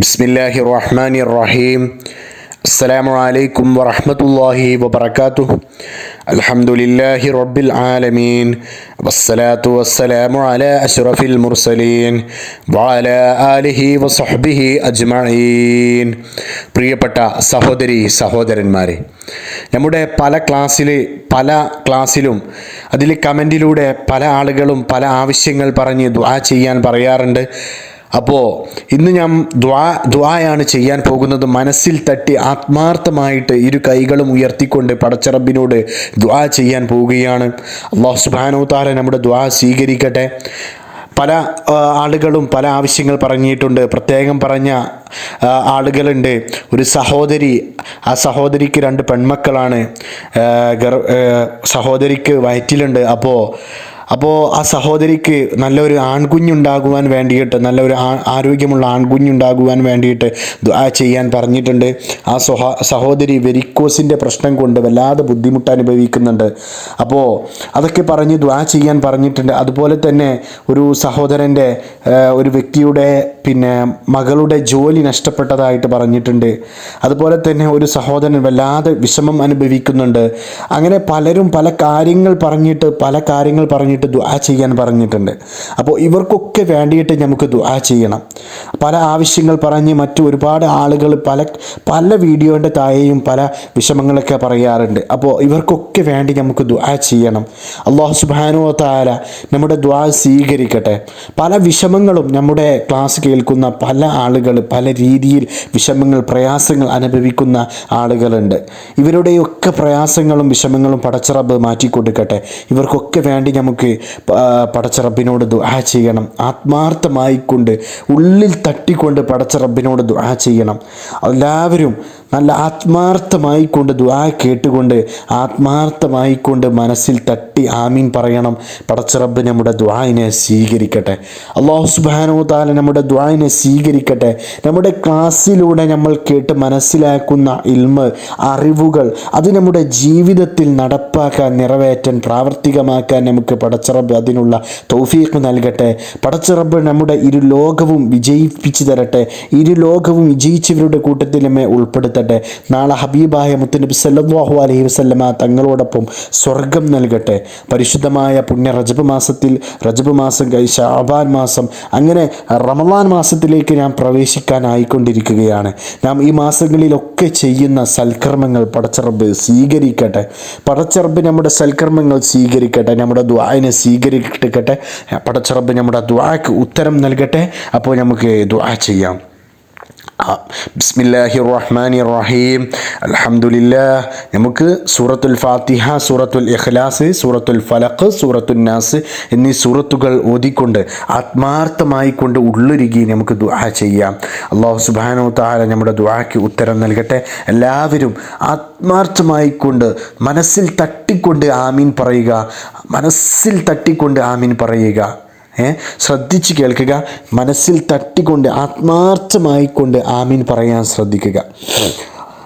ബിസ്മില്ലാഹി റഹ്മാനി റഹീം അസ്സലാമു അലൈക്കും വറഹ്മത്തുള്ളാഹി വബറകാതുഹു. അൽഹംദുലില്ലാഹി റബ്ബിൽ ആലമീൻ വസ്സലാത്തു വസ്സലാമു അലാ അഷ്റഫിൽ മുർസലീൻ. വഅലാ ആലിഹി വസഹ്ബിഹി അജ്മീൻ പ്രിയപ്പെട്ട സഹോദരി സഹോദരന്മാരെ നമ്മുടെ പല ക്ലാസ്സിൽ പല ക്ലാസ്സിലും അതിൽ കമന്റിലൂടെ പല ആളുകളും പല ആവശ്യങ്ങൾ പറഞ്ഞ് ദുആ ചെയ്യാൻ പറയാറുണ്ട്. അപ്പോൾ ഇന്ന് ഞാൻ ദ്വാ ദ്വായാണ് ചെയ്യാൻ പോകുന്നത് മനസ്സിൽ തട്ടി ആത്മാർത്ഥമായിട്ട് ഇരു കൈകളും ഉയർത്തിക്കൊണ്ട് പടച്ചറബിനോട് ദ്വാ ചെയ്യാൻ പോവുകയാണ്. അള്ളാഹു സുബാനോ താര നമ്മുടെ ദ്വാ സ്വീകരിക്കട്ടെ. പല ആളുകളും പല ആവശ്യങ്ങൾ പറഞ്ഞിട്ടുണ്ട്. പ്രത്യേകം പറഞ്ഞ ആളുകളുണ്ട്. ഒരു സഹോദരി ആ സഹോദരിക്ക് രണ്ട് പെൺമക്കളാണ്. സഹോദരിക്ക് വയറ്റിലുണ്ട്. അപ്പോൾ അപ്പോൾ ആ സഹോദരിക്ക് നല്ലൊരു ആൺകുഞ്ഞുണ്ടാകുവാൻ വേണ്ടിയിട്ട് നല്ലൊരു ആരോഗ്യമുള്ള ആൺകുഞ്ഞുണ്ടാകുവാൻ വേണ്ടിയിട്ട് ദുആ ചെയ്യാൻ പറഞ്ഞിട്ടുണ്ട്. ആ സഹ സഹോദരി വെരിക്കോസിന്റെ പ്രശ്നം കൊണ്ട് വല്ലാതെ ബുദ്ധിമുട്ട് അനുഭവിക്കുന്നുണ്ട് അപ്പോൾ അതൊക്കെ പറഞ്ഞ് ദ്വാ ചെയ്യാൻ പറഞ്ഞിട്ടുണ്ട്. അതുപോലെ തന്നെ ഒരു സഹോദരന്റെ ഒരു വ്യക്തിയുടെ പിന്നെ മകളുടെ ജോലി നഷ്ടപ്പെട്ടതായിട്ട് പറഞ്ഞിട്ടുണ്ട്. അതുപോലെ തന്നെ ഒരു സഹോദരൻ വല്ലാതെ വിഷമം അനുഭവിക്കുന്നുണ്ട്. അങ്ങനെ പലരും പല കാര്യങ്ങൾ പറഞ്ഞിട്ട് പല കാര്യങ്ങൾ പറഞ്ഞിട്ട് ദുആ ചെയ്യാൻ പറഞ്ഞിട്ടുണ്ട്. അപ്പോൾ ഇവർക്കൊക്കെ വേണ്ടിയിട്ട് നമുക്ക് ദുആ ചെയ്യണം. പല ആവശ്യങ്ങൾ പറഞ്ഞ് മറ്റു ഒരുപാട് ആളുകൾ പല പല വീഡിയോന്റെ താഴെയും പല വിഷമങ്ങളൊക്കെ പറയാറുണ്ട്. അപ്പോൾ ഇവർക്കൊക്കെ വേണ്ടി നമുക്ക് ദുആ ചെയ്യണം. അള്ളാഹു സുബാനോ താര നമ്മുടെ ദുആ സ്വീകരിക്കട്ടെ. പല വിഷമങ്ങളും നമ്മുടെ ക്ലാസ് കേൾക്കുന്ന പല ആളുകൾ പല രീതിയിൽ വിഷമങ്ങൾ പ്രയാസങ്ങൾ അനുഭവിക്കുന്ന ആളുകളുണ്ട്. ഇവരുടെയൊക്കെ പ്രയാസങ്ങളും വിഷമങ്ങളും പടച്ചറബ് മാറ്റിക്കൊടുക്കട്ടെ. ഇവർക്കൊക്കെ വേണ്ടി നമുക്ക് പ- പടച്ചറബിനോട് ദുആ ചെയ്യണം. ആത്മാർത്ഥമായി കൊണ്ട് ഉള്ളിൽ തട്ടിക്കൊണ്ട് പടച്ചറബിനോട് ദുആ ചെയ്യണം. എല്ലാവരും നല്ല ആത്മാർത്ഥമായി കൊണ്ട് ദുആ കേട്ടുകൊണ്ട് ആത്മാർത്ഥമായി കൊണ്ട് മനസ്സിൽ തട്ടി ആമീൻ പറയണം. പടച്ചറബ് നമ്മുടെ ദ്വായിനെ സ്വീകരിക്കട്ടെ. അള്ളാഹു സുബാനോ താല നമ്മുടെ ദ്വായിനെ സ്വീകരിക്കട്ടെ. നമ്മുടെ ക്ലാസ്സിലൂടെ നമ്മൾ കേട്ട് മനസ്സിലാക്കുന്ന ഇൽമ് അറിവുകൾ അത് നമ്മുടെ ജീവിതത്തിൽ നടപ്പാക്കാൻ നിറവേറ്റാൻ പ്രാവർത്തികമാക്കാൻ നമുക്ക് പടച്ചറബ് അതിനുള്ള തൗഫീഖ് നൽകട്ടെ. പടച്ചറബ് നമ്മുടെ ഇരു ലോകവും വിജയിപ്പിച്ചു തരട്ടെ. ഇരു ലോകവും വിജയിച്ചവരുടെ കൂട്ടത്തിലുമേ ഉൾപ്പെടുത്തട്ടെ. നാളെ ഹബീബായ മുത്തനബി സല്ലല്ലാഹു അലൈഹി വസല്ലമ തങ്ങളോടൊപ്പം സ്വർഗം നൽകട്ടെ. പരിശുദ്ധമായ പുണ്യ റജബ് മാസത്തിൽ റജബ് മാസം ഷാബാൻ മാസം അങ്ങനെ റമദാൻ മാസത്തിലേക്ക് ഞാൻ പ്രവേശിക്കാനായിക്കൊണ്ടിരിക്കുകയാണ് നാം ഈ മാസങ്ങളിലൊക്കെ ചെയ്യുന്ന സൽക്കർമ്മങ്ങൾ പടച്ചറബ് സ്വീകരിക്കട്ടെ. പടച്ചറബ് നമ്മുടെ സൽക്കർമ്മങ്ങൾ സ്വീകരിക്കട്ടെ. നമ്മുടെ ദ്വായനെ സ്വീകരിക്കട്ടെ. പടച്ചറബ് നമ്മുടെ ദ്വാക്ക് ഉത്തരം നൽകട്ടെ. അപ്പോൾ നമുക്ക് ദ്വാ ചെയ്യാം. ബിസ്മില്ലാഹി റഹ്മാനി റഹീം അൽഹംദുലില്ലാ നമുക്ക് സൂറത്തുൽ ഫാത്തിഹ സൂറത്തുൽ ഇഖ്ലാസ് സൂറത്തുൽ ഫലഖ് സൂറത്തുൽ നാസ് എന്നീ സൂറത്തുകൾ ഓതിക്കൊണ്ട് ആത്മാർത്ഥമായി കൊണ്ട് ഉള്ളൊരുകി നമുക്ക് ദുആ ചെയ്യാം. അള്ളാഹു സുബാനോ താല നമ്മുടെ ദുആക്ക് ഉത്തരം നൽകട്ടെ. എല്ലാവരും ആത്മാർത്ഥമായി കൊണ്ട് മനസ്സിൽ തട്ടിക്കൊണ്ട് ആമീൻ പറയുക. മനസ്സിൽ തട്ടിക്കൊണ്ട് ആമീൻ പറയുക. ശ്രദ്ധിച്ച് കേൾക്കുക മനസ്സിൽ തട്ടിക്കൊണ്ട് ആത്മാർത്ഥമായിക്കൊണ്ട് ആമീൻ പറയാൻ ശ്രദ്ധിക്കുക.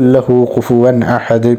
له كفوا أحد.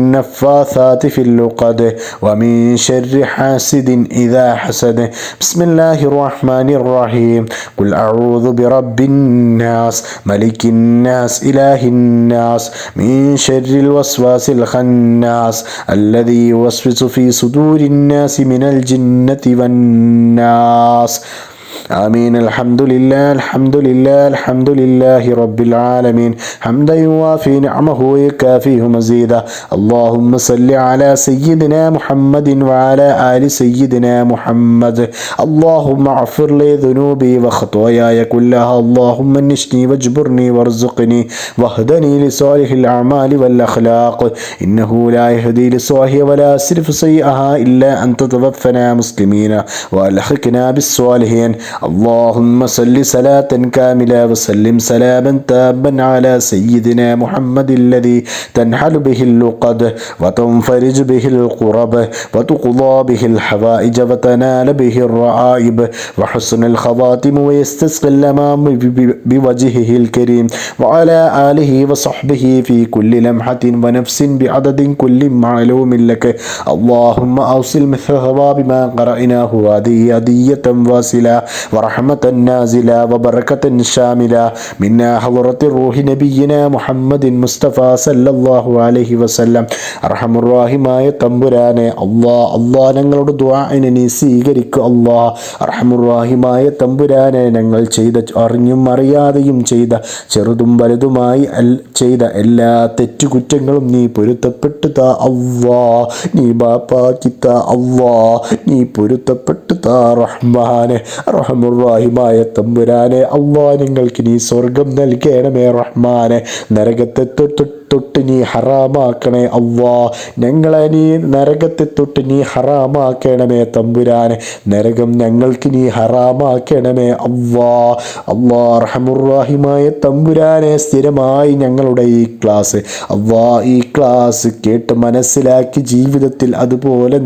النفاثات في اللقد ومن شر حاسد إذا حسد. بسم الله الرحمن الرحيم. قل أعوذ برب الناس ملك الناس إله الناس من شر الوسواس الخناس الذي يوسوس في صدور الناس من الجنة والناس. آمين. الحمد لله الحمد لله الحمد لله رب العالمين. حمدا يوافي نعمه ويكافيه مزيدا. اللهم صل على سيدنا محمد وعلى آل سيدنا محمد. اللهم اغفر لي ذنوبي وخطاياي كلها. اللهم انشني واجبرني وارزقني. واهدني لصالح الأعمال والأخلاق. إنه لا يهدي لصالح ولا يصرف سيئها إلا أن تتوفنا مسلمين. وألحقنا بالصالحين. اللهم صل صلاة كاملة وسلم سلاما تاما على سيدنا محمد الذي تنحل به اللقد وتنفرج به القرب وتقضى به الحوائج وتنال به الرعائب وحسن الخواتم ويستسقي الأمام بوجهه الكريم وعلى آله وصحبه في كل لمحة ونفس بعدد كل معلوم لك. اللهم أوصل مثل ثواب ما قرأناه هذه هدية واصلة. ورحمة نازلة وبركة شاملة منا حضرة الروح نبينا محمد മുസ്തഫ സല്ലല്ലാഹു അലൈഹി വസല്ലം അർഹമുറാഹിമായ തമ്പുരാനെ അള്ളാ അള്ളാ ഞങ്ങളുടെ ദ്വാഇനെ നീ സ്വീകരിക്കുക അള്ളാ അർഹമുറാഹിമായ തമ്പുരാനെ ഞങ്ങൾ ചെയ്ത അറിഞ്ഞും അറിയാതെയും ചെയ്ത ചെറുതും വലുതുമായി അൽ- ചെയ്ത എല്ലാ തെറ്റുകുറ്റങ്ങളും നീ പൊരുത്തപ്പെട്ടു താ അള്ളാ നീ ബാപ്പാക്കി താ അള്ളാ നീ പൊരുത്തപ്പെട്ടു താ റഹ്മാനെ റഹമുറാഹിമായ തമ്പുരാനെ അള്ളാ നിങ്ങൾക്ക് നീ സ്വർഗം നൽകണമേ റഹ്മാനെ. നരകത്തെ തൊട്ട് നീ ഹറാമാക്കണേ അവ്വാ ഞങ്ങളെ നീ നരകത്തെ തൊട്ട് നീ ഹറാമാക്കണമേ തമ്പുരാനെ. നരകം ഞങ്ങൾക്ക് നീ ഹറാമാക്കണമേ അവ്വാ അള്ളാ റഹമുറാഹിമായ തമ്പുരാനെ സ്ഥിരമായി ഞങ്ങളുടെ ഈ ക്ലാസ്. അവ്വാ ഈ ക്ലാസ് കേട്ട് മനസ്സിലാക്കി ജീവിതത്തിൽ അതുപോലെ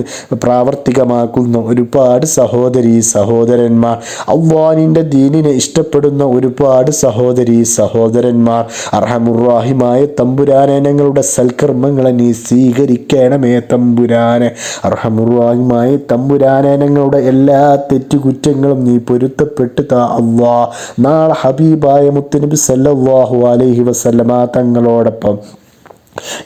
പ്രാവർത്തികമാക്കുന്ന ഒരുപാട് സഹോദരി സഹോദരന്മാർ. അള്ളാ നിന്റെ ദീനിനെ ഇഷ്ടപ്പെടുന്ന ഒരുപാട് സഹോദരി സഹോദരന്മാർ. അർഹമുറാഹിമായ തമ്പുരാനെ ഞങ്ങളുടെ സൽക്കർമ്മങ്ങളെ നീ സ്വീകരിക്കണമേ തമ്പുരാനെ. അർഹമുറാഹിമായ തമ്പുരാനെ ഞങ്ങളുടെ എല്ലാ തെറ്റുകുറ്റങ്ങളും നീ പൊരുത്തപ്പെട്ട് താ അവ്വാ നാളെ ഹബീബായ മുത്തനബി സല്ലല്ലാഹു അലൈഹി വസല്ലമ തങ്ങളോടൊപ്പം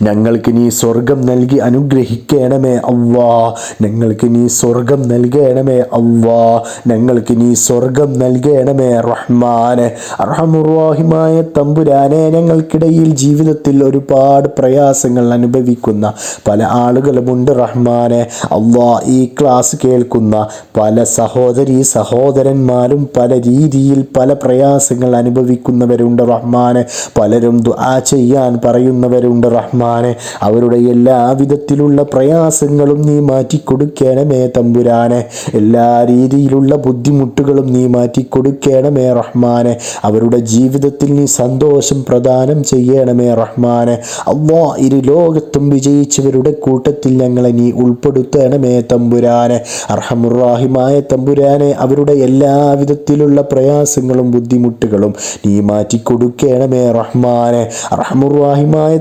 ഞങ്ങൾക്ക് നീ സ്വർഗം നൽകി അനുഗ്രഹിക്കണമേ അവ്വാ ഞങ്ങൾക്ക് നീ സ്വർഗം നൽകണമേ അവ്വാ ഞങ്ങൾക്ക് നീ സ്വർഗം നൽകണമേ റഹ്മാനെ. അർഹമുറാഹിമായ തമ്പുരാനെ ഞങ്ങൾക്കിടയിൽ ജീവിതത്തിൽ ഒരുപാട് പ്രയാസങ്ങൾ അനുഭവിക്കുന്ന പല ആളുകളുമുണ്ട് റഹ്മാനെ. അവ്വാ ഈ ക്ലാസ് കേൾക്കുന്ന പല സഹോദരി സഹോദരന്മാരും പല രീതിയിൽ പല പ്രയാസങ്ങൾ അനുഭവിക്കുന്നവരുണ്ട് റഹ്മാനെ. പലരും ദുആ ചെയ്യാൻ പറയുന്നവരുണ്ട് റഹ്മാനെ അവരുടെ എല്ലാവിധത്തിലുള്ള പ്രയാസങ്ങളും നീ മാറ്റിക്കൊടുക്കണമേ തമ്പുരാനെ. എല്ലാ രീതിയിലുള്ള ബുദ്ധിമുട്ടുകളും നീ മാറ്റിക്കൊടുക്കണമേ റഹ്മാനെ. അവരുടെ ജീവിതത്തിൽ നീ സന്തോഷം പ്രദാനം ചെയ്യണമേ റഹ്മാനെ. അവ്വാ ഇരു ലോകത്തും വിജയിച്ചവരുടെ കൂട്ടത്തിൽ ഞങ്ങളെ നീ ഉൾപ്പെടുത്തണമേ തമ്പുരാനെ. അർഹമുറാഹിമായ തമ്പുരാനെ അവരുടെ എല്ലാവിധത്തിലുള്ള പ്രയാസങ്ങളും ബുദ്ധിമുട്ടുകളും നീ മാറ്റിക്കൊടുക്കണമേ റഹ്മാനെ. അർഹമുറാഹിമായ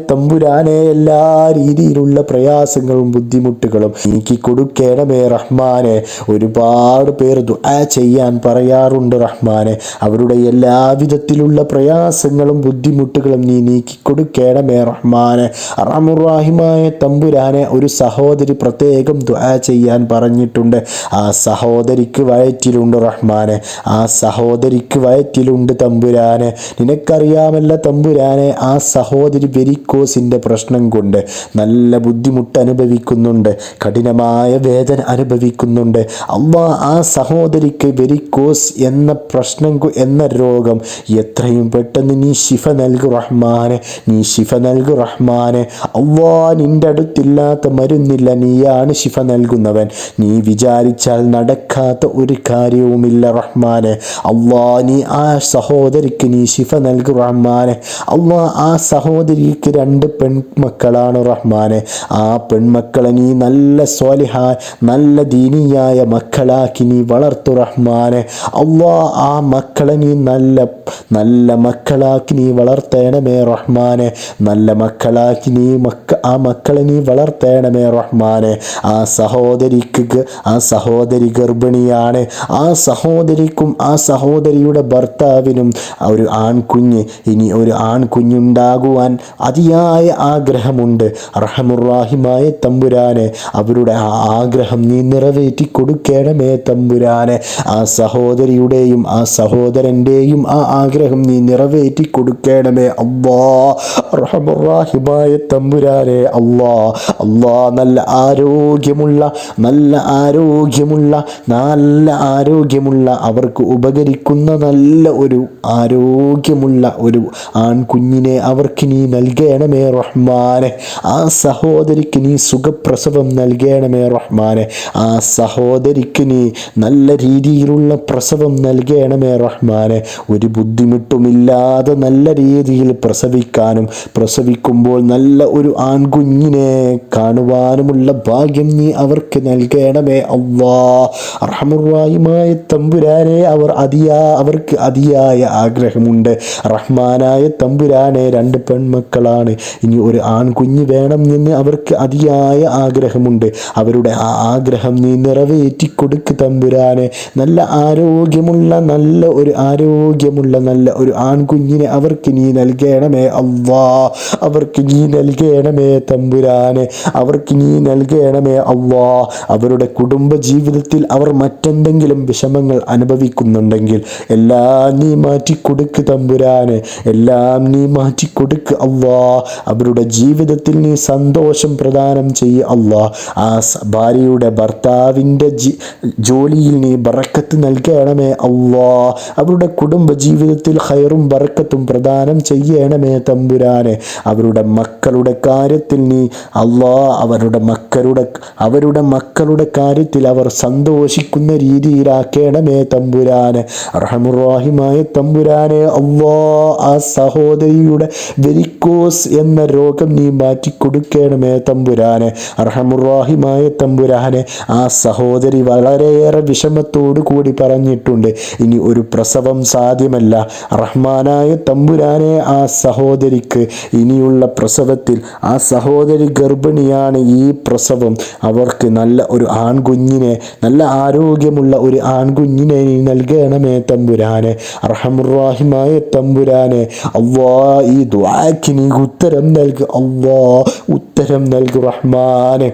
തമ്പുരാനെ എല്ലാ രീതിയിലുള്ള പ്രയാസങ്ങളും ബുദ്ധിമുട്ടുകളും എനിക്ക് കൊടുക്കണമേ റഹ്മാനെ. ഒരുപാട് പേർ ദുആ ചെയ്യാൻ പറയാറുണ്ട് റഹ്മാനെ. അവരുടെ എല്ലാവിധത്തിലുള്ള പ്രയാസങ്ങളും ബുദ്ധിമുട്ടുകളും നീ നീക്കി കൊടുക്കണമേ റഹ്മാനെ. റഹമുറാഹിമായ തമ്പുരാനെ ഒരു സഹോദരി പ്രത്യേകം ദുആ ചെയ്യാൻ പറഞ്ഞിട്ടുണ്ട്. ആ സഹോദരിക്ക് വയറ്റിലുണ്ട് റഹ്മാനെ. ആ സഹോദരിക്ക് വയറ്റിലുണ്ട് തമ്പുരാനെ. നിനക്കറിയാമല്ല തമ്പുരാനെ ആ സഹോദരി വെരിക്കോസിന്റെ പ്രശ്നം കൊണ്ട് നല്ല ബുദ്ധിമുട്ട് അനുഭവിക്കുന്നുണ്ട് കഠിനമായ വേദന അനുഭവിക്കുന്നുണ്ട്. അവ ആ സഹോദരിക്ക് വെരിക്കോസ് എന്ന പ്രശ്നം എന്ന രോഗം എത്രയും പെട്ടെന്ന് നീ ശിഫ നൽകു റഹ്മാനെ നീ ശിഫ നൽകു റഹ്മാനെ. അള്ളാ നിന്റെ അടുത്തില്ലാത്ത മരുന്നില്ല നീയാണ് ശിഫ നൽകുന്നവൻ. നീ വിചാരിച്ചാൽ നടക്കാത്ത ഒരു കാര്യവുമില്ല റഹ്മാനെ. അള്ളാ നീ ആ സഹോദരിക്ക് നീ ശിഫ നൽകു റഹ്മാനെ. അള്ളാ ആ സഹോദരിക്ക് രണ്ട് പെൺമക്കളാണ് റഹ്മാനെ. ആ പെൺമക്കളെ നീ നല്ല സ്വാലിഹ നല്ല ദീനിയായ മക്കളാക്കി നീ വളർത്തു റഹ്മാനെ. അള്ളാ ആ മക്കളെ നീ നല്ല നല്ല മക്കളാക്കി നീ വളർത്തേണമേ റഹ്മാനെ. നല്ല മക്കളാക്കി നീ മക്ക ആ മക്കളെ നീ വളർത്തേണമേ റഹ്മാനെ. ആ സഹോദരിക്ക് ആ സഹോദരി ഗർഭിണിയാണ്. ആ സഹോദരിക്കും ആ സഹോദരിയുടെ ഭർത്താവിനും ഒരു ആൺകുഞ്ഞ്. ഇനി ഒരു ആൺകുഞ്ഞുണ്ടാകുവാൻ അതിയായ ആഗ്രഹമുണ്ട്. റഹമുറാഹിമായ തമ്പുരാനെ അവരുടെ ആ ആഗ്രഹം നീ നിറവേറ്റി കൊടുക്കണമേ തമ്പുരാനെ. ആ സഹോദരിയുടെയും ആ സഹോദരന്റെയും ആ ആഗ്രഹം നീ നിറവേറ്റി കൊടുക്കണമേ അള്ളാ. റഹമുറാഹിമായ തമ്പുരാനെ അള്ളാ അള്ളാ നല്ല ആരോഗ്യമുള്ള നല്ല ആരോഗ്യമുള്ള നല്ല ആരോഗ്യമുള്ള അവർക്ക് ഉപകരിക്കുന്ന നല്ല ഒരു ആരോഗ്യമുള്ള ഒരു ആൺകുഞ്ഞിനെ അവർക്ക് നീ നൽകണമേ റഹ്മാനെ. ആ സഹോദരിക്ക് നീ സുഖപ്രസവം നൽകണമേ റഹ്മാനെ. ആ സഹോദരിക്ക് നീ നല്ല രീതിയിലുള്ള പ്രസവം നൽകണമേ റഹ്മാനെ. ഒരു ബുദ്ധിമുട്ടുമില്ലാതെ നല്ല രീതിയിൽ പ്രസവിക്കാനും പ്രസവിക്കുമ്പോൾ നല്ല ഒരു ആൺകുഞ്ഞിനെ കാണുവാനുമുള്ള ഭാഗ്യം നീ അവർക്ക് നൽകണമേ അവ്വാ റഹമുറായുമായ തമ്പുരാനെ അവർ അതിയാ അവർക്ക് അതിയായ ആഗ്രഹമുണ്ട്. റഹ്മാനായ തമ്പുരാനെ രണ്ട് പെൺമക്കളാണ്. ഇനി ഒരു ആൺകുഞ്ഞ് വേണം എന്ന് അവർക്ക് അതിയായ ആഗ്രഹമുണ്ട്. അവരുടെ ആ ആഗ്രഹം നീ നിറവേറ്റി കൊടുക്ക് തമ്പുരാനെ. നല്ല ആരോഗ്യമുള്ള നല്ല ഒരു ആരോഗ്യമുള്ള നല്ല ഒരു ആൺകുഞ്ഞിനെ അവർക്ക് നീ നൽകണമേ അള്ളാ. അവർക്ക് നീ നൽകണമേ തമ്പുരാനെ അവർക്ക് നീ നൽകണമേ അള്ളാ. അവരുടെ കുടുംബ ജീവിതത്തിൽ അവർ മറ്റെന്തെങ്കിലും വിഷമങ്ങൾ അനുഭവിക്കുന്നുണ്ടെങ്കിൽ എല്ലാം നീ മാറ്റി കൊടുക്ക് തമ്പുരാനെ എല്ലാം നീ മാറ്റി കൊടുക്ക് അള്ളാ. അവരുടെ ജീവിതത്തിൽ നീ സന്തോഷം പ്രദാനം ചെയ്യ അള്ളാ. ആ ഭാര്യയുടെ ഭർത്താവിന്റെ ജോലിയിൽ നീ ബറക്കത്ത് നൽകണമേ അള്ളാ. അവരുടെ കുടുംബ ജീവിതത്തിൽ ഹയറും ബറക്കത്തും പ്രദാനം ചെയ്യണമേ തമ്പുരാനെ അവരുടെ മക്കളുടെ കാര്യത്തിൽ നീ അള്ളാ അവരുടെ മക്കളുടെ അവരുടെ മക്കളുടെ കാര്യത്തിൽ അവർ സന്തോഷിക്കുന്ന രീതിയിലാക്കേണമേ തമ്പുരാനെ. റഹമുറാഹിമായ തമ്പുരാനെ അള്ളാ ആ സഹോദരിയുടെ വെരിക്കോസ് എന്ന രോഗം നീ മാറ്റി കൊടുക്കണമേ തമ്പുരാനെ. റഹമുറാഹിമായ തമ്പുരാനെ ആ സഹോദരി വളരെയേറെ വിഷമത്തോടു കൂടി പറഞ്ഞിട്ടുണ്ട്. ഇനി ഒരു പ്രസവം സാധ്യമല്ല. റഹ്മാനായ തമ്പുരാനെ ആ സഹോദരിക്ക് ഇനിയുള്ള പ്രസവത്തിൽ ആ സഹോദരി ഗർഭിണിയാണ് ഈ പ്രസവം. അവർക്ക് നല്ല ഒരു ആൺകുഞ്ഞിനെ നല്ല ആരോഗ്യമുള്ള ഒരു ആൺകുഞ്ഞിനെ നീ നൽകണമേ തമ്പുരാനെ. റഹമുറാഹിമായ തമ്പുരാനെ. അവ്വാ ഈ ദ്വാക്ക് നീ ഉത്തരം നൽകുക അവ്വാ ഉത്തരം നൽകു റഹ്മാനെ.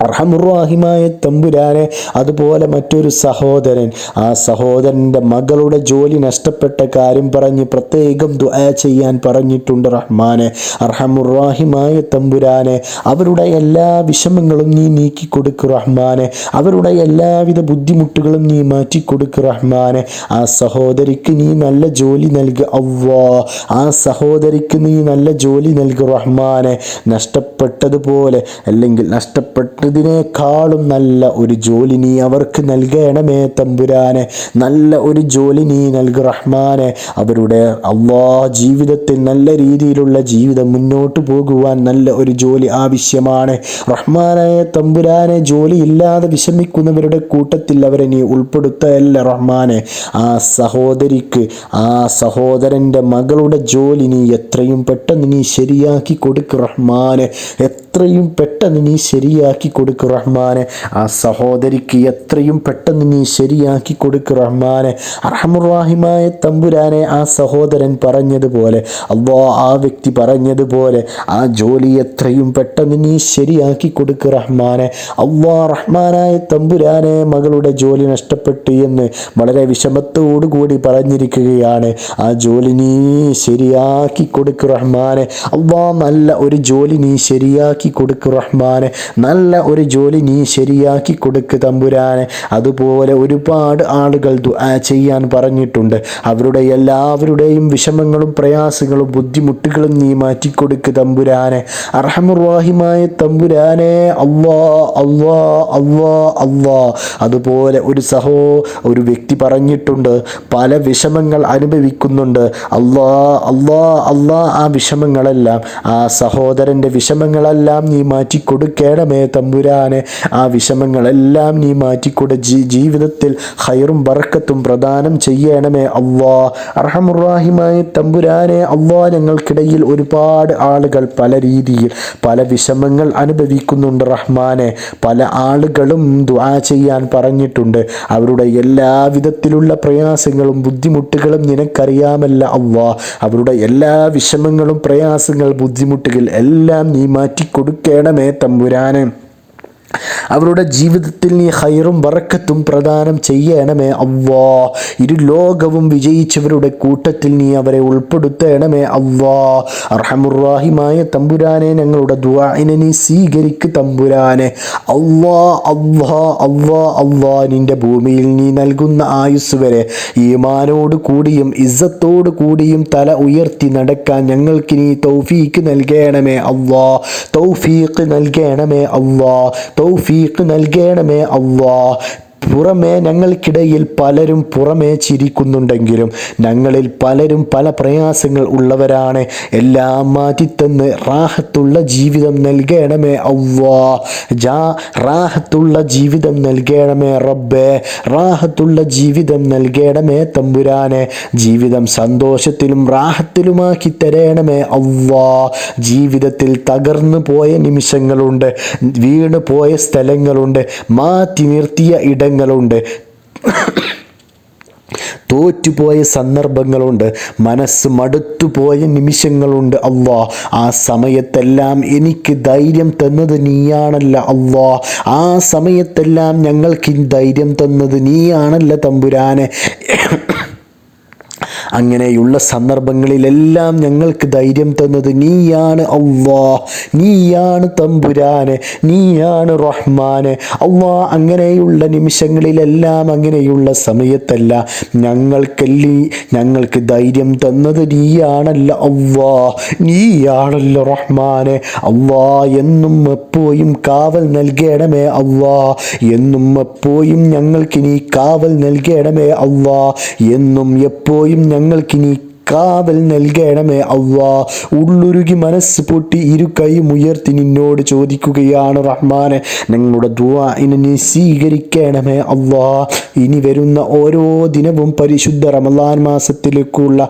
അർഹമുറാഹിമായ തമ്പുരാനെ അതുപോലെ മറ്റൊരു സഹോദരൻ. ആ സഹോദരന്റെ മകളുടെ ജോലി നഷ്ടപ്പെട്ട കാര്യം പറഞ്ഞ് പ്രത്യേകം ദുആ ചെയ്യാൻ പറഞ്ഞിട്ടുണ്ട് റഹ്മാനെ. അർഹമുറാഹിമായ തമ്പുരാനെ അവരുടെ എല്ലാ വിഷമങ്ങളും നീ നീക്കി കൊടുക്കു റഹ്മാനെ. അവരുടെ എല്ലാവിധ ബുദ്ധിമുട്ടുകളും നീ മാറ്റി കൊടുക്കു റഹ്മാനെ. ആ സഹോദരിക്ക് നീ നല്ല ജോലി നൽകുക അവ്വാ ആ സഹോദരിക്ക് നീ നല്ല ജോലി നൽകു റഹ്മാനെ. നഷ്ടപ്പെട്ടതുപോലെ അല്ലെങ്കിൽ നഷ്ടപ്പെട്ടതിനേക്കാളും നല്ല ഒരു ജോലി നീ അവർക്ക് നൽകണമേ തമ്പുരാനെ. നല്ല ഒരു ജോലി നീ നൽകു റഹ്മാനെ. അവരുടെ അള്ളാ ജീവിതത്തിൽ നല്ല രീതിയിലുള്ള ജീവിതം മുന്നോട്ട് പോകുവാൻ നല്ല ഒരു ജോലി ആവശ്യമാണ്. റഹ്മാനായ തമ്പുരാനെ ജോലി ഇല്ലാതെ വിഷമിക്കുന്നവരുടെ കൂട്ടത്തിൽ അവരെ നീ ഉൾപ്പെടുത്തല്ല റഹ്മാനെ. ആ സഹോദരിക്ക് ആ സഹോദരന്റെ മകളുടെ ജോലി നീ എത്രയും പെട്ടെന്ന് നീ ശരിയാക്കി കൊടുക്ക് റഹ്മാനെ. എത്രയും പെട്ടെന്ന് നീ ശരിയാക്കി കൊടുക്ക് റഹ്മാനെ. ആ സഹോദരിക്ക് എത്രയും പെട്ടെന്ന് നീ ശരിയാക്കി കൊടുക്ക് റഹ്മാനെ. അർഹമുറാഹിമായ തമ്പുരാനെ ആ സഹോദരൻ പറഞ്ഞതുപോലെ അള്ളാ ആ വ്യക്തി പറഞ്ഞതുപോലെ ആ ജോലി എത്രയും പെട്ടെന്ന് നീ ശരിയാക്കി കൊടുക്ക് റഹ്മാനെ. അള്ളാ റഹ്മാനായ തമ്പുരാനെ മകളുടെ ജോലി നഷ്ടപ്പെട്ടു എന്ന് വളരെ വിഷമത്തോടുകൂടി പറഞ്ഞിരിക്കുകയാണ്. ആ ജോലി നീ ശരിയാക്കി കൊടുക്ക് റഹ്മാനെ. അള്ളാ നല്ല ഒരു ജോലി നീ ശരിയാക്കി കൊടുക്ക് റഹ്മാനെ. നല്ല ഒരു ജോലി നീ ശരിയാക്കി കൊടുക്ക് തമ്പുരാനെ. അതുപോലെ ഒരുപാട് ആളുകൾ ചെയ്യാൻ പറഞ്ഞിട്ടുണ്ട്. അവരുടെ എല്ലാവരുടെയും വിഷമങ്ങളും പ്രയാസങ്ങളും ബുദ്ധിമുട്ടുകളും നീ മാറ്റിക്കൊടുക്ക് തമ്പുരാനെ. അർഹമുറാഹിമായ തമ്പുരാനെ. അള്ളാ അള്ളാ അള്ളാ അള്ളാ. അതുപോലെ ഒരു സഹോ ഒരു വ്യക്തി പറഞ്ഞിട്ടുണ്ട്. പല വിഷമങ്ങൾ അനുഭവിക്കുന്നുണ്ട്. അള്ളാ അള്ളാ അള്ളാ ആ വിഷമങ്ങളെല്ലാം ആ സഹോദരന്റെ വിഷമങ്ങളെല്ലാം നീ മാറ്റി കൊടുക്കണമേ തമ്പു തമ്പുരാനെ ആ വിഷമങ്ങളെല്ലാം നീ മാറ്റിക്കൂടെ. ജീ ജീവിതത്തിൽ ഹൈറും ബറക്കത്തും പ്രദാനം ചെയ്യണമേ അവ്വാ അർഹമുറാഹിമായ തമ്പുരാനെ അവ്വാ ഞങ്ങൾക്കിടയിൽ ഒരുപാട് ആളുകൾ പല രീതിയിൽ പല വിഷമങ്ങൾ അനുഭവിക്കുന്നുണ്ട് റഹ്മാനെ. പല ആളുകളും ദ്വാ ചെയ്യാൻ പറഞ്ഞിട്ടുണ്ട്. അവരുടെ എല്ലാവിധത്തിലുള്ള പ്രയാസങ്ങളും ബുദ്ധിമുട്ടുകളും നിനക്കറിയാമല്ല അവ്വാ അവരുടെ എല്ലാ വിഷമങ്ങളും പ്രയാസങ്ങൾ ബുദ്ധിമുട്ടുകൾ എല്ലാം നീ മാറ്റിക്കൊടുക്കണമേ തമ്പുരാനെ. അവരുടെ ജീവിതത്തിൽ നീ ഹൈറും വറക്കത്തും പ്രദാനം ചെയ്യണമേ അവ്വാ ഇരു ലോകവും വിജയിച്ചവരുടെ കൂട്ടത്തിൽ നീ അവരെ ഉൾപ്പെടുത്തണമേ അവ്വാ അർഹമുറാഹിമായ തമ്പുരാനെ ഞങ്ങളുടെ ദുആഇനെ നീ സ്വീകരിക്ക് തമ്പുരാനെ. അവ്വാ അവ്വാ അവ്വാ അവ്വാ നിന്റെ ഭൂമിയിൽ നീ നൽകുന്ന ആയുസ് വരെ ഈമാനോട് കൂടിയും ഇസ്സത്തോട് കൂടിയും തല ഉയർത്തി നടക്കാൻ ഞങ്ങൾക്ക് നീ തൗഫീക്ക് നൽകണമേ അവ്വാ തൗഫീക്ക് നൽകണമേ അള്ളാ. തൗഫീഖ് നൽകണമേ അള്ളാ. പുറമേ ഞങ്ങൾക്കിടയിൽ പലരും പുറമേ ചിരിക്കുന്നുണ്ടെങ്കിലും ഞങ്ങളിൽ പലരും പല പ്രയാസങ്ങൾ ഉള്ളവരാണ്. എല്ലാം മാറ്റിത്തന്ന് റാഹത്തുള്ള ജീവിതം നൽകണമേ അവ്വാ ജാ റാഹത്തുള്ള ജീവിതം നൽകണമേ റബ്ബേ. റാഹത്തുള്ള ജീവിതം നൽകണമേ തമ്പുരാനെ. ജീവിതം സന്തോഷത്തിലും റാഹത്തിലുമാക്കി തരണമേ അവ്വാ ജീവിതത്തിൽ തകർന്നു പോയ നിമിഷങ്ങളുണ്ട് വീണ് പോയ സ്ഥലങ്ങളുണ്ട്. മാറ്റി നിർത്തിയ ഇടങ്ങളുണ്ട് തോറ്റുപോയ സന്ദർഭങ്ങളുണ്ട്. മനസ്സ് മടുത്തുപോയ നിമിഷങ്ങളുണ്ട് അള്ളാ. ആ സമയത്തെല്ലാം എനിക്ക് ധൈര്യം തന്നത് നീയാണല്ല അള്ളാ. ആ സമയത്തെല്ലാം ഞങ്ങൾക്ക് ധൈര്യം തന്നത് നീയാണല്ല തമ്പുരാനെ. അങ്ങനെയുള്ള സന്ദർഭങ്ങളിലെല്ലാം ഞങ്ങൾക്ക് ധൈര്യം തന്നത് നീയാണ് അള്ളാ നീയാണ് തമ്പുരാന് നീയാണ് റഹ്മാന്. അള്ളാ അങ്ങനെയുള്ള നിമിഷങ്ങളിലെല്ലാം അങ്ങനെയുള്ള സമയത്തല്ല ഞങ്ങൾക്കല്ലി ഞങ്ങൾക്ക് ധൈര്യം തന്നത് നീയാണല്ല അള്ളാ നീയാണല്ലോ റഹ്മാന്. അള്ളാ എന്നും എപ്പോഴും കാവൽ നൽകേണമേ അള്ളാ എന്നും എപ്പോഴും ഞങ്ങൾക്ക് നീ കാവൽ നൽകേണമേ അള്ളാ എന്നും എപ്പോഴും ഞങ്ങൾക്ക് നീ കാവൽ നൽകണമേ അവ്വാ ഉള്ളുരുകി മനസ്സ് പൊട്ടി ഇരു കൈയും ഉയർത്തി നിന്നോട് ചോദിക്കുകയാണ് റഹ്മാനെ. ഞങ്ങളുടെ ദുവാ ഇനി നീ സ്വീകരിക്കണമേ അവ്വാ ഇനി വരുന്ന ഓരോ ദിനവും പരിശുദ്ധ റമദാൻ മാസത്തിലേക്കുള്ള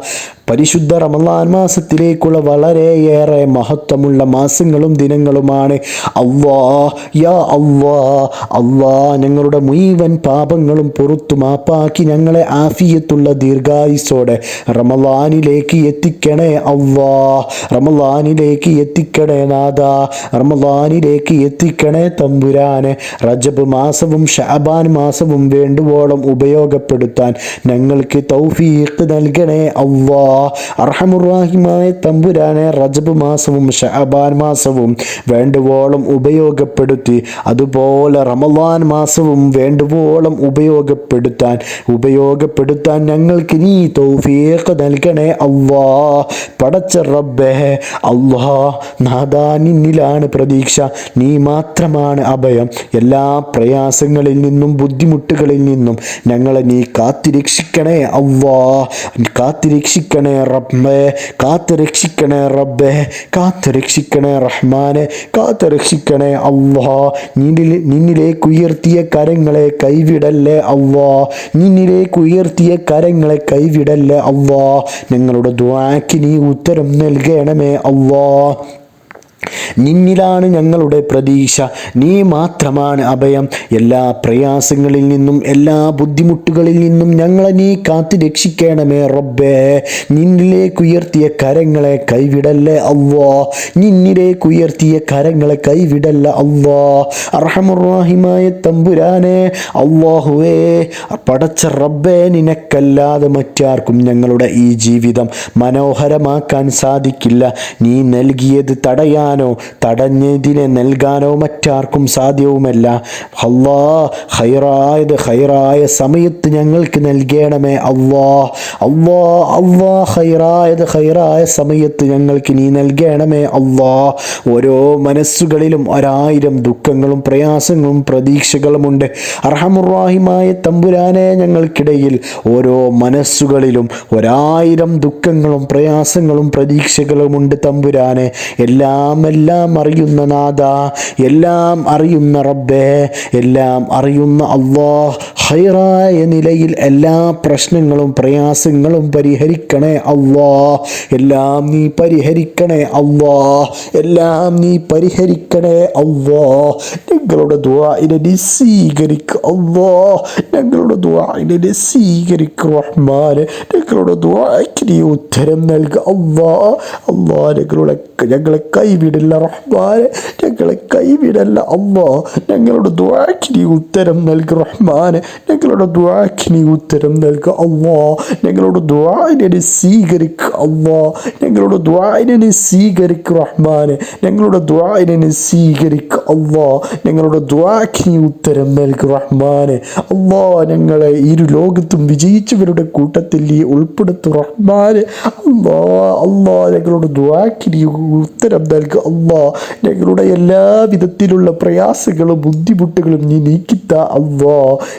പരിശുദ്ധ റമദാൻ മാസത്തിലേക്കുള്ള വളരെയേറെ മഹത്വമുള്ള മാസങ്ങളും ദിനങ്ങളുമാണ്. അവ്വാ യാ അവ്വാ അവ്വാ ഞങ്ങളുടെ മുഴുവൻ പാപങ്ങളും പുറത്തു മാപ്പാക്കി ഞങ്ങളെ ആഫിയത്തുള്ള ദീർഘായുസോടെ റമദാനിലേക്ക് എത്തിക്കണേ അവ്വാ റമദാനിലേക്ക് എത്തിക്കണേ നാഥ റമദാനിലേക്ക് എത്തിക്കണേ തമ്പുരാനെ. റജബ് മാസവും ഷാബാൻ മാസവും വേണ്ടുവോളം ഉപയോഗപ്പെടുത്താൻ ഞങ്ങൾക്ക് തൗഫീഖ് നൽകണേ അള്ളാ. അർഹമുറാഹിമായ തമ്പുരാനെ റജബ് മാസവും ഷഹബാൻ മാസവും വേണ്ടുവോളം ഉപയോഗപ്പെടുത്തി അതുപോലെ റമദാൻ മാസവും വേണ്ടുവോളം ഉപയോഗപ്പെടുത്താൻ ഉപയോഗപ്പെടുത്താൻ ഞങ്ങൾക്ക് നീ തൗഫീഖ് നൽകണേ അള്ളാ. പടച്ച റബ്ബേ അള്ളാ നാദാ നിന്നിലാണ് പ്രതീക്ഷ. നീ മാത്രമാണ് അഭയം. എല്ലാ പ്രയാസങ്ങളിൽ നിന്നും ബുദ്ധിമുട്ടുകളിൽ നിന്നും ഞങ്ങളെ നീ കാത്തിരക്ഷിക്കണേ അള്ളാ. കാത്തിരക്ഷിക്കണേ റബ്ബേ. കാത്ത് രക്ഷിക്കണേ റബ്ബേ. കാത്ത് രക്ഷിക്കണേ റഹ്മാനെ. കാത്ത് രക്ഷിക്കണേ അള്ളാ. നിന്നിൽ നിന്നിലേക്ക് ഉയർത്തിയ കരങ്ങളെ കൈവിടല്ലേ അള്ളാ. നിന്നിലേക്ക് ഉയർത്തിയ കരങ്ങളെ കൈവിടല്ലേ അള്ളാ. ഞങ്ങളുടെ ദ്വാക്ക് നീ ഉത്തരം നൽകണമേ അള്ളാ. നിന്നിലാണ് ഞങ്ങളുടെ പ്രതീക്ഷ. നീ മാത്രമാണ് അഭയം. എല്ലാ പ്രയാസങ്ങളിൽ നിന്നും എല്ലാ ബുദ്ധിമുട്ടുകളിൽ നിന്നും ഞങ്ങളെ നീ കാത്തു രക്ഷിക്കണമേ റബ്ബേ. നിന്നിലേക്ക് ഉയർത്തിയ കരങ്ങളെ കൈവിടല്ലേ അവ്വാ നിന്നിലേക്ക് ഉയർത്തിയ കരങ്ങളെ കൈവിടല്ല അവ്വാ അർഹമുറാഹിമായ തമ്പുരാനെ അവ്വാഹുവേ പടച്ച റബ്ബേ നിനക്കല്ലാതെ മറ്റാർക്കും ഞങ്ങളുടെ ഈ ജീവിതം മനോഹരമാക്കാൻ സാധിക്കില്ല. നീ നൽകിയത് തടയാനോ തടഞ്ഞതിനെ നൽകാനോ മറ്റാർക്കും സാധ്യവുമല്ല. അള്ളാ ഹൈറായത് ഹൈറായ സമയത്ത് ഞങ്ങൾക്ക് നൽകണമേ അള്ളാ. അള്ളാ അള്ളാ ഹൈറായത് ഹൈറായ സമയത്ത് ഞങ്ങൾക്ക് നീ നൽകണമേ അള്ളാ. ഓരോ മനസ്സുകളിലും ഒരായിരം ദുഃഖങ്ങളും പ്രയാസങ്ങളും പ്രതീക്ഷകളുമുണ്ട്. അർഹമുറാഹിമായ തമ്പുരാനെ ഞങ്ങൾക്കിടയിൽ ഓരോ മനസ്സുകളിലും ഒരായിരം ദുഃഖങ്ങളും പ്രയാസങ്ങളും പ്രതീക്ഷകളുമുണ്ട് തമ്പുരാനെ. എല്ലാം എല്ലാം എല്ലാം അറിയുന്ന നാഥ എല്ലാം അറിയുന്ന റബ്ബേ എല്ലാം അറിയുന്ന അള്ളാ ഹൈറായ നിലയിൽ എല്ലാ പ്രശ്നങ്ങളും പ്രയാസങ്ങളും പരിഹരിക്കണേ അള്ളാ എല്ലാം നീ പരിഹരിക്കണേ അള്ളാ എല്ലാം നീ പരിഹരിക്കണേ അള്ളാ ഞങ്ങളുടെ ദ്വാഇനെ നീ സ്വീകരിക്കുക അള്ളാ ഞങ്ങളുടെ ദ്വാഇനെ നീ സ്വീകരിക്കുക റഹ്മാന്. ഞങ്ങളുടെ ദ്വായ്ക്ക് നീ ഉത്തരം നൽകുക അള്ളാ അള്ളാ ഞങ്ങളുടെ ഞങ്ങളെ കൈവിടില്ല. റഹ്മാനെ ഞങ്ങളെ കൈവിടല്ല. അമ്മ ഞങ്ങളുടെ ദ്വാക്കിനി ഉത്തരം നൽകുക റഹ്മാനെ. ഞങ്ങളുടെ ദ്വാക്കിനി ഉത്തരം നൽകുക അമ്മ ഞങ്ങളുടെ ദ്വായിനെ നീ സ്വീകരിക്കുക അമ്മ ഞങ്ങളുടെ ദ്വായിനെ നീ സ്വീകരിക്കുക റഹ്മാനെ. ഞങ്ങളുടെ ദ്വായിനെ നീ സ്വീകരിക്കുക അമ്മ ഞങ്ങളുടെ ദ്വാക്കിനി ഉത്തരം നൽകുക റഹ്മാനെ. അമ്മ ഞങ്ങളെ ഇരു ലോകത്തും വിജയിച്ചവരുടെ കൂട്ടത്തിൽ ഈ ഉൾപ്പെടുത്തു റഹ്മാനെ. അമ്മ അമ്മ ഞങ്ങളുടെ ദ്വാക്കിനി ഉത്തരം നൽകുക അമ്മ ഞങ്ങളുടെ എല്ലാ വിധത്തിലുള്ള പ്രയാസങ്ങളും ബുദ്ധിമുട്ടുകളും നീ നീക്കിത്ത അവ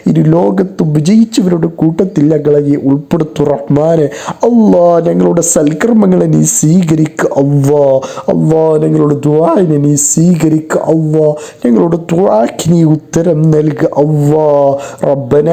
ഇനി ലോകത്തും വിജയിച്ചവരുടെ കൂട്ടത്തിൽ ഞങ്ങളെ നീ ഉൾപ്പെടുത്തു റഹ്മാനെ. അള്ളാ ഞങ്ങളുടെ സൽക്കർമ്മങ്ങളെ നീ സ്വീകരിക്കുക അവ അള്ളാ ഞങ്ങളുടെ ദ്വാനെ നീ സ്വീകരിക്കുക അവ ഞങ്ങളുടെ തുഴാക്കി നീ ഉത്തരം നൽകുക അവ റബ്ബന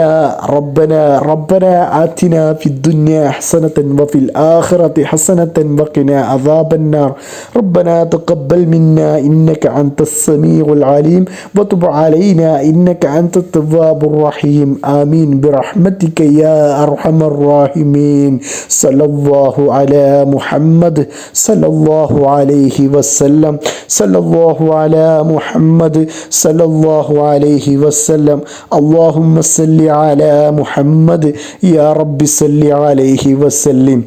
റബ്ബന റബ്ബന ആത്തിന ഫിദ്ദുന്യ ഹസനത്തൻ വഫിൽ ആഖിറതി ഹസനത്തൻ വഖിന അദാബന്നാർ. റബ്ബന തഖബ്ബൽ تقبل منا إنك أنت السميع العليم وتب علينا إنك أنت التواب الرحيم آمين برحمتك يا أرحم الراحمين صلى الله على محمد صلى الله عليه وسلم صلى الله على محمد صلى الله عليه وسلم اللهم صل على محمد يا رب صل عليه وسلم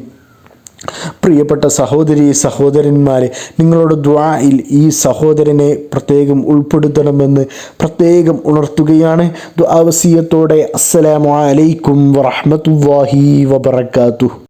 പ്രിയപ്പെട്ട സഹോദരി സഹോദരന്മാരെ നിങ്ങളുടെ ദ്വായിൽ ഈ സഹോദരനെ പ്രത്യേകം ഉൾപ്പെടുത്തണമെന്ന് പ്രത്യേകം ഉണർത്തുകയാണ്. ദ്വാവസീയത്തോടെ അസ്സലാമലൈക്കും അലൈക്കും വറഹ്മത്തുള്ളാഹി വബറകാതുഹു.